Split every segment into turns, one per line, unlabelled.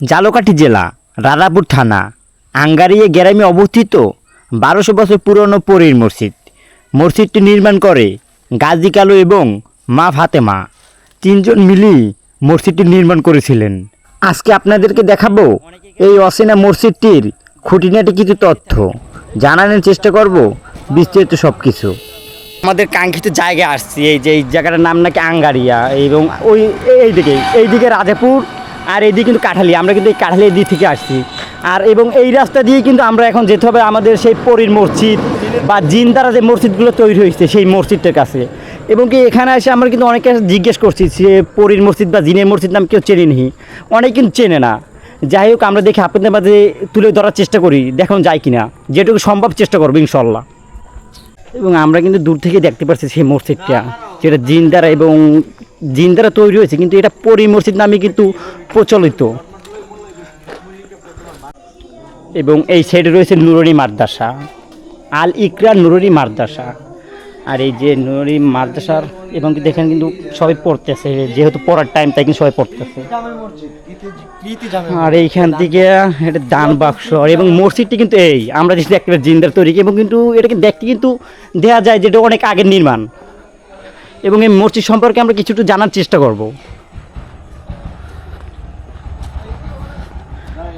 জালকাঠি জেলা, রাধাপুর থানা। আঙ্গারিয়ে গ্রামে অবস্থিত বারোশো বছর পুরনো পরীর মসজিদ। মসজিদটি নির্মাণ করে গাজী কালু এবং মা ফাতেমা। তিনজন মিলেই মসজিদটি নির্মাণ করেছিলেন। আজকে আপনাদেরকে দেখাবো এই অচেনা মসজিদটির খুঁটিনাটি কিছু তথ্য। জানানোর চেষ্টা করব বিস্তারিত সব কিছু আমাদের কাঙ্ক্ষিত জায়গায় আসছি, এই যে এই জায়গাটার নাম নাকি আঙ্গারিয়া এবং ওই এই দিকে এই দিকে রাজাপুর আর এইদিকে কিন্তু কাঠালি, আমরা কিন্তু এই কাঠালির দিক থেকে আসছি। আর এবং এই রাস্তা দিয়ে কিন্তু আমরা এখন যেতে হবে আমাদের সেই পরীর মসজিদ বা জিন দ্বারা যে মসজিদগুলো তৈরি হয়েছে সেই মসজিদটার কাছে। এবং কি এখানে এসে আমরা কিন্তু অনেকে জিজ্ঞেস করছি যে পরীর মসজিদ বা জিনের মসজিদ নাম কেউ চেনে নি। অনেক কিন্তু চেনে না। যাই হোক, আমরা দেখি আপনাদের মাঝে তুলে ধরার চেষ্টা করি, দেখুন যায় কিনা। যেটুকু সম্ভব চেষ্টা করব, ইনশাল্লাহ। এবং আমরা কিন্তু দূর থেকে দেখতে পাচ্ছি সেই মসজিদটা, যেটা জিন দ্বারা এবং জিন দ্বারা তৈরি হয়েছে, কিন্তু এটা পরি মসজিদ নামে কিন্তু প্রচলিত। এবং এই সাইডে রয়েছে নুরনি মাদ্রাসা, আল ইকরা নুরনি মাদ্রাসা। আর এই যে নুরনি মাদ্রাসার, এবং এখানে কিন্তু সবাই পড়তেছে, যেহেতু পড়ার টাইম তাই কিন্তু সবাই পড়তেছে। আর এইখান থেকে এটা দান বাক্স এবং মসজিদটি কিন্তু এই, আমরা দেখতে পাচ্ছি জিন্দার তৈরি, এবং কিন্তু এটাকে দেখতে কিন্তু দেখা যায় যেটা অনেক আগের নির্মাণ। এবং এই মসজিদ সম্পর্কে আমরা কিছুটা জানার চেষ্টা করব।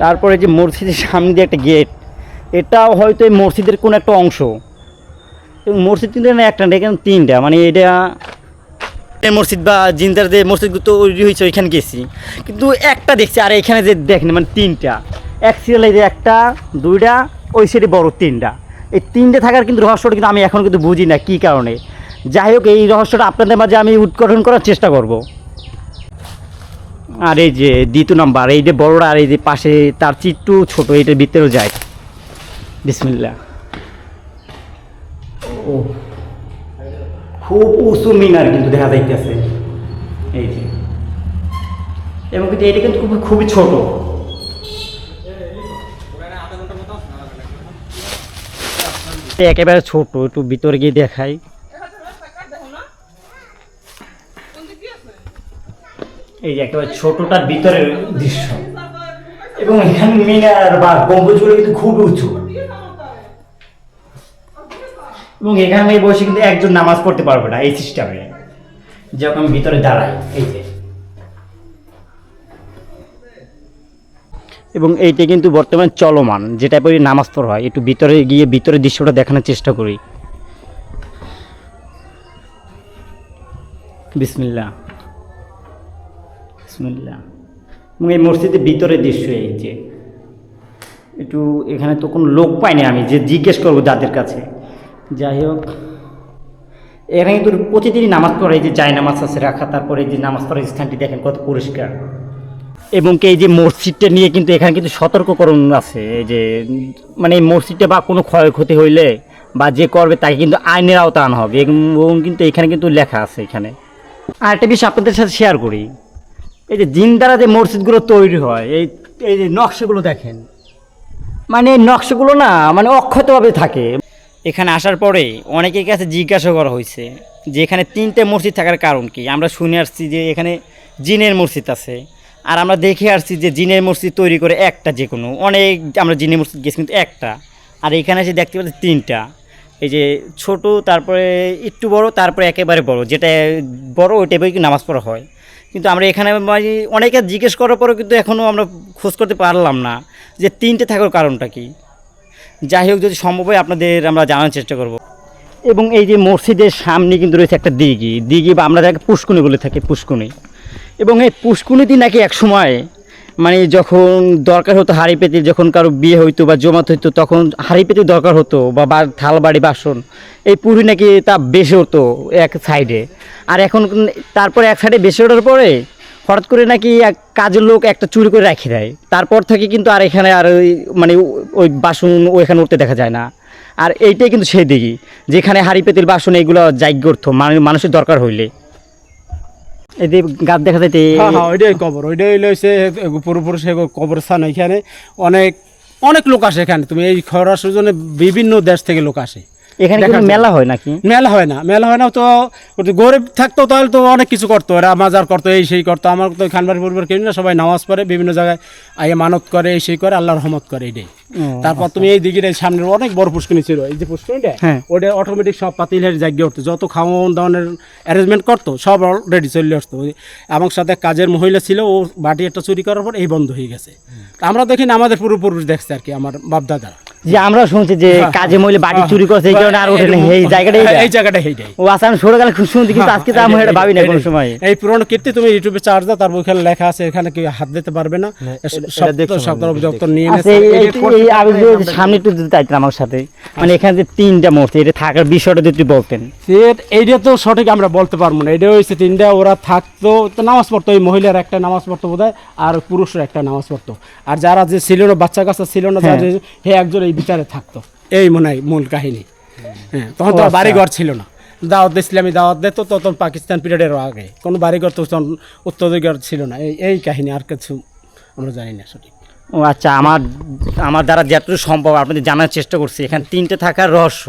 তারপরে যে মসজিদের সামনে দিয়ে একটা গেট, এটাও হয়তো এই মসজিদের কোনো একটা অংশ। এবং মসজিদ কিন্তু না একটা না, এখানে তিনটা। মানে এটা মসজিদ বা জিন্দার যে মসজিদগুলো তৈরি হয়েছে, ওইখানে গেছি। কিন্তু একটা দেখছি, আর এখানে যে দেখেন মানে তিনটা। এক সিরিয়ালে যে একটা, দুইটা, ওই সাইডে বড় তিনটা। এই তিনটে থাকার কিন্তু রহস্যটা কিন্তু আমি এখন কিন্তু বুঝি না, কী কারণে? যাই হোক, এই রহস্যটা আপনাদের মাঝে আমি উদ্ঘাটন করার চেষ্টা করব। আর এই যে দ্বিতীয় নাম্বার, এই যে বড়রা আর এই যে পাশে তার চিট্টু ছোট এইটার ভিতরেও যায়। বিসমিল্লা ও, খুব উঁচু মিনার কিন্তু দেখা যাইতেছে। এই যে। এবং কিন্তু এটা কিন্তু খুব খুবই ছোট। একেবারে ছোট, একটু ভিতরে গিয়ে দেখাই। এই যে একেবারে ছোটটার ভিতরের দৃশ্য। এবং এখানে মিনার বা গম্বুজগুলো কিন্তু খুব উঁচু। এবং এখানে বসে কিন্তু একজন নামাজ পড়তে পারবে না এই সিস্টেমে। যখন ভিতরে দাঁড়াই এই যে। এবং এইটা কিন্তু বর্তমান চলমান যেটা পরে নামাজ পড়া হয়, একটু ভিতরে গিয়ে ভিতরে দৃশ্যটা দেখানোর চেষ্টা করি। বিসমিল্লা বিসমিল্লা এবং এই মসজিদের ভিতরে দৃশ্য এই যে, একটু এখানে তো কোনো লোক পাইনি আমি, যে জিজ্ঞেস করব যাদের কাছে। যাই হোক, এখানে কিন্তু প্রতিদিনই নামাজ পড়ে, এই যে জায় নামাজ আছে রাখা, তারপরে যে নামাজ পড়ার স্থানটি দেখেন কত পরিষ্কার। এবং এই যে মসজিদটা নিয়ে কিন্তু এখানে কিন্তু সতর্ককরণ আছে, এই যে মানে এই মসজিদটা বা কোনো ক্ষয়ক্ষতি হইলে বা যে করবে তাকে কিন্তু আইনের আওতা আনা হবে, এবং কিন্তু এখানে কিন্তু লেখা আছে এখানে। আর একটা বিষয় আপনাদের সাথে শেয়ার করি। এই যে জিন দ্বারা যে মসজিদগুলো তৈরি হয়, এই এই যে নকশাগুলো দেখেন। মানে এই নকশাগুলো না মানে অক্ষতভাবে থাকে। এখানে আসার পরে অনেকের কাছে জিজ্ঞাসা করা হয়েছে যে এখানে তিনটে মসজিদ থাকার কারণ কি? আমরা শুনে আসছি যে এখানে জিনের মসজিদ আছে, আর আমরা দেখে আসছি যে জিনের মসজিদ তৈরি করে একটা যে কোনো। অনেক আমরা জিনের মসজিদ গেছি কিন্তু একটা, আর এখানে এসে দেখতে পাচ্ছি তিনটা। এই যে ছোট, তারপরে একটু বড়, তারপরে একেবারে বড়, যেটা বড় ওইটা কি নামাজ পড়া হয়। কিন্তু আমরা এখানে অনেকে জিজ্ঞেস করার পরেও কিন্তু এখনও আমরা খোঁজ করতে পারলাম না যে তিনটে থাকার কারণটা কি। যাই হোক, যদি সম্ভব হয় আপনাদের আমরা জানার চেষ্টা করব। এবং এই যে মসজিদের সামনে কিন্তু রয়েছে একটা দিঘি। দিঘি বা আমরা যাকে পুষ্কুনি বলে থাকি পুষ্কুনি এবং এই পুষ্কুনিতে নাকি এক সময় মানে যখন দরকার হতো হাঁড়ি পেতে, যখন কারও বিয়ে হইতো বা জমাত হইতো, তখন হাঁড়ি পেতে দরকার হতো বা থাল, বাড়ি, বাসন। এই পুরি নাকি তা বেশি হতো এক সাইডে আর এখন তারপরে এক সাইডে বেশি ওঠার পরে হঠাৎ করে নাকি এক কাজের লোক একটা চুরি করে রেখে দেয়। তারপর থেকে কিন্তু আর এখানে আর ওই মানে ওই বাসন ওইখানে উঠতে দেখা যায় না। আর এইটাই কিন্তু সেই দিঘি, যেখানে হাঁড়ি পেতির বাসন করতো মানে মানুষের দরকার হইলে। এই গাত দেখা যাইতে
হ্যাঁ হ্যাঁ ওইটাই কবর, ওইটাই উপর সে কবর স্থান এখানে অনেক অনেক লোক আসে এখানে। তুমি এই খরার জন্য বিভিন্ন দেশ থেকে লোক আসে।
এখানে কোনো মেলা হয় নাকি?
মেলা হয় না মেলা হয় না তো গরিব থাকতো তাহলে তো অনেক কিছু করতো এরা মাজার করতো এই সেই করতো আমার তো খানবাড়ি পরিবার কেউ না সবাই নামাজ পড়ে বিভিন্ন জায়গায় আইয়ে মানত করে এই সেই করে আল্লাহর রহমত করে এইটাই তারপর তুমি এই দিকে সামনের অনেক বড় পুষ্করিণী ছিল এই যে পুষ্করিণীটা
হ্যাঁ।
ওটা অটোমেটিক সব পাতিলের জায়গা উঠতো যত খাওয়ান দাওয়ানের অ্যারেঞ্জমেন্ট করতো সব অলরেডি চলে আসতো। আমার সাথে কাজের মহিলা ছিল ও বাটি একটা চুরি করার পর এই বন্ধ হয়ে গেছে। আমরা দেখি না আমাদের পূর্বপুরুষ দেখছে আর কি আমার বাপদাদারা।
যে আমরা শুনছি যে কাজে মহিলা বাড়ি চুরি করছে এই কারণে আর ওঠে না এই জায়গাটা
হ্যাঁ, এই জায়গাটা এইটাই
ও আচ্ছা আমি ছোটবেলা খুব শুনছি কিন্তু আজকে তো আমি এটা ভাবি না কোনো সময়।
এই পুরনো কীর্তি তুমি ইউটিউবে চার্জ দাও তারপর ওখানে লেখা আছে এখানে কেউ হাত দিতে পারবে না। সপ্তাহ নিয়ে
আচ্ছা। এই- সামনে একটু যদি চাইতেন আমার সাথে। মানে এখানে যে তিনটা মূর্তি এটা থাকার বিষয়টা যদি বলতেন।
এইটা তো সঠিক আমরা বলতে পারব না। এটা হয়েছে তিনটা ওরা থাকতো নামাজ পড়তো ওই মহিলার একটা নামাজ পড়তো বোধ আর পুরুষের একটা নামাজ পড়তো। আর যারা যে ছিল না বাচ্চা কাচ্চা ছিল না যারা
হ্যাঁ।
হে একজন এই বিচারে থাকতো। এই মনে হয় মূল কাহিনী। হ্যাঁ তখন তো
আচ্ছা।
বাড়িঘর ছিল না। দাওয়াত ইসলামী দাওয়াত দিত তো তখন পাকিস্তান পিরিয়ডের আগে। কোনো বাড়িঘর তো তখন উত্তরাধিকার ছিল না। এই এই কাহিনী আর কিছু আমরা জানি না সঠিক।
ও আচ্ছা আমার আমার দ্বারা যতটুকু সম্ভব আপনাদের জানার চেষ্টা করছি। এখানে তিনটে থাকার রহস্য।